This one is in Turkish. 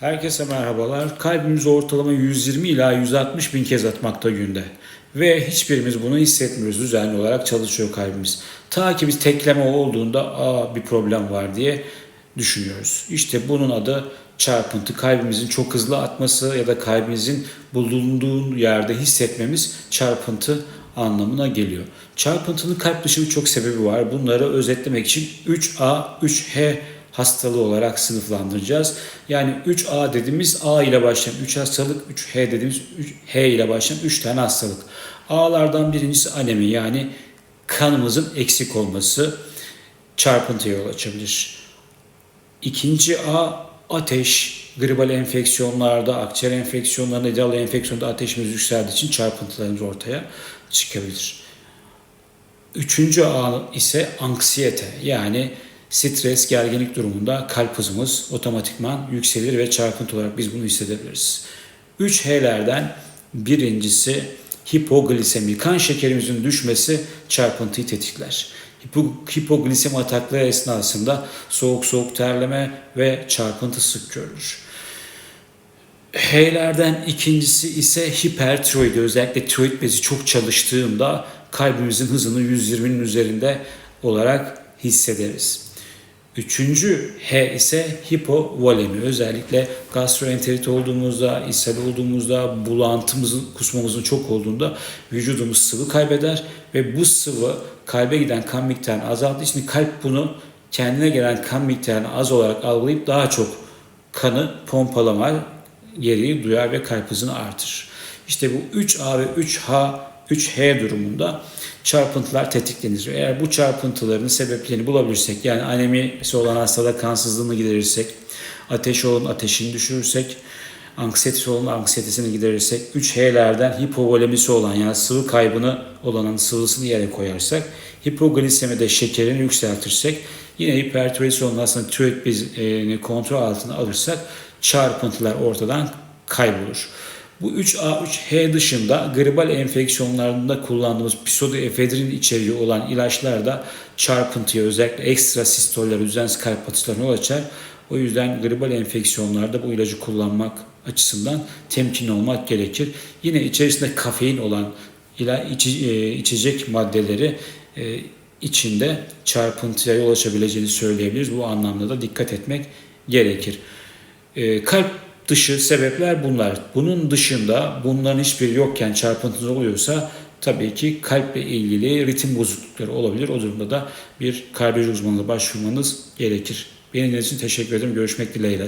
Herkese merhabalar. Kalbimiz ortalama 120 ila 160 bin kez atmakta günde. Ve hiçbirimiz bunu hissetmiyoruz. Düzenli olarak çalışıyor kalbimiz. Ta ki biz tekleme olduğunda aa bir problem var diye düşünüyoruz. İşte bunun adı çarpıntı. Kalbimizin çok hızlı atması ya da kalbimizin bulunduğu yerde hissetmemiz çarpıntı anlamına geliyor. Çarpıntının kalp dışı birçok sebebi var. Bunları özetlemek için 3A, 3H hastalığı olarak sınıflandıracağız. Yani 3A dediğimiz A ile başlayan 3 hastalık, 3H dediğimiz 3 H ile başlayan 3 tane hastalık. A'lardan birincisi anemi yani kanımızın eksik olması çarpıntıya yol açabilir. İkinci A ateş, gribal enfeksiyonlarda, akciğer enfeksiyonlarında, idrar enfeksiyonda ateşimiz yükseldiği için çarpıntılarımız ortaya çıkabilir. Üçüncü A ise anksiyete yani stres, gerginlik durumunda kalp hızımız otomatikman yükselir ve çarpıntı olarak biz bunu hissedebiliriz. 3 H'lerden birincisi hipoglisemi, kan şekerimizin düşmesi çarpıntıyı tetikler. Hipo, hipoglisemi atakları esnasında soğuk soğuk terleme ve çarpıntı sık görülür. H'lerden ikincisi ise hipertiroidi. Özellikle tiroid bezi çok çalıştığında kalbimizin hızını 120'nin üzerinde olarak hissederiz. Üçüncü H ise hipovolemi. Özellikle gastroenterit olduğumuzda, ishal olduğumuzda, bulantımızın, kusmamızın çok olduğunda vücudumuz sıvı kaybeder ve bu sıvı kalbe giden kan miktarını azalttığı için kalp bunu kendine gelen kan miktarını az olarak algılayıp daha çok kanı pompalama gereği duyar ve kalp hızını artırır. İşte bu 3A ve 3H 3H durumunda çarpıntılar tetiklenir. Eğer bu çarpıntıların sebeplerini bulabilirsek yani anemisi olan hastada kansızlığını giderirsek, ateş olan ateşini düşürürsek, anksiyetesi olan anksiyetesini giderirsek, 3H'lerden hipovolemisi olan yani sıvı kaybını olanın sıvısını yere koyarsak, hipoglisemide şekerini yükseltirsek, yine hipertiroidisi olan aslında tiroid bezini kontrol altına alırsak çarpıntılar ortadan kaybolur. Bu 3A3H dışında gribal enfeksiyonlarında kullandığımız pseudoefedrin içeriği olan ilaçlar da çarpıntıya özellikle ekstra sistoller, düzensiz kalp atışlarına yol açar. O yüzden gribal enfeksiyonlarda bu ilacı kullanmak açısından temkin olmak gerekir. Yine içerisinde kafein olan ila içi, e, içecek maddeleri e, içinde çarpıntıya yol açabileceğini söyleyebiliriz. Bu anlamda da dikkat etmek gerekir. E, kalp dışı sebepler bunlar. Bunun dışında bunların hiçbiri yokken çarpıntınız oluyorsa tabii ki kalple ilgili ritim bozuklukları olabilir. O durumda da bir kardiyoloji uzmanına başvurmanız gerekir. Benim için teşekkür ederim. Görüşmek dileğiyle.